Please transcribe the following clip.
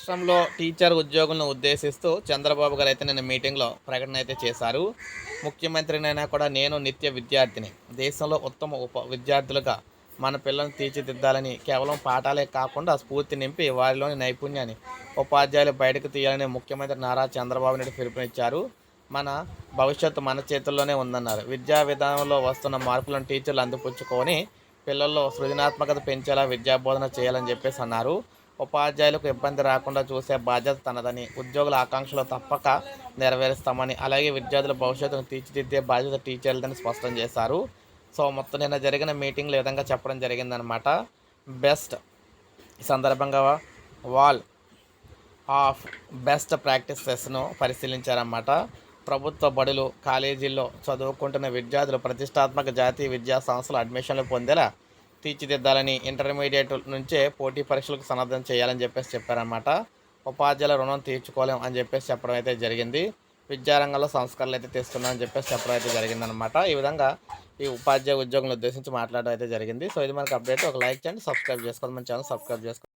రాష్ట్రంలో టీచర్ ఉద్యోగులను ఉద్దేశిస్తూ చంద్రబాబు గారు అయితే నిన్న మీటింగ్లో ప్రకటన అయితే చేశారు. ముఖ్యమంత్రినైనా కూడా నేను నిత్య విద్యార్థిని. దేశంలో ఉత్తమ ఉప విద్యార్థులుగా మన పిల్లల్ని తీర్చిదిద్దాలని కేవలం పాఠాలే కాకుండా స్ఫూర్తి నింపి వారిలోని నైపుణ్యాన్ని ఉపాధ్యాయులు బయటకు తీయాలని ముఖ్యమంత్రి నారా చంద్రబాబు నాయుడు పిలుపునిచ్చారు. మన భవిష్యత్తు మన చేతుల్లోనే ఉందన్నారు. విద్యా విధానంలో వస్తున్న మార్పులను టీచర్లు అందిపుచ్చుకొని పిల్లల్లో సృజనాత్మకత పెంచేలా విద్యాబోధన చేయాలని చెప్పేసి అన్నారు. ఉపాధ్యాయులకు ఇబ్బంది రాకుండా చూసే బాధ్యత తనదని ఉద్యోగుల ఆకాంక్షలు తప్పక నెరవేరుస్తామని అలాగే విద్యార్థుల భవిష్యత్తును తీర్చిదిద్దే బాధ్యత టీచర్లదని స్పష్టం చేశారు. సో మొత్తం నిన్న జరిగిన మీటింగ్లో ఈ విధంగా చెప్పడం జరిగిందనమాట బెస్ట్ ఈ సందర్భంగా వాల్ ఆఫ్ బెస్ట్ ప్రాక్టీసెస్ను పరిశీలించారన్నమాట. ప్రభుత్వ బడులు కాలేజీల్లో చదువుకుంటున్న విద్యార్థులు ప్రతిష్టాత్మక జాతీయ విద్యా సంస్థలు అడ్మిషన్లు పొందేలా తీర్చిదిద్దాలని ఇంటర్మీడియట్ నుంచే పోటీ పరీక్షలకు సన్నద్ధం చేయాలని చెప్పేసి చెప్పారనమాట ఉపాధ్యాయుల రుణం తీర్చుకోలేం అని చెప్పేసి చెప్పడం అయితే జరిగింది. విద్యారంగంలో సంస్కరణలు అయితే తీసుకున్నామని చెప్పేసి చెప్పడం అయితే జరిగిందనమాట ఈ విధంగా ఈ ఉపాధ్యాయ ఉద్యోగులను ఉద్దేశించి మాట్లాడడం అయితే జరిగింది. సో ఇది మనకు అప్డేట్. ఒక లైక్ చేయండి సబ్స్క్రైబ్ చేసుకోండి. మన ఛానల్ సబ్స్క్రైబ్ చేసుకోండి.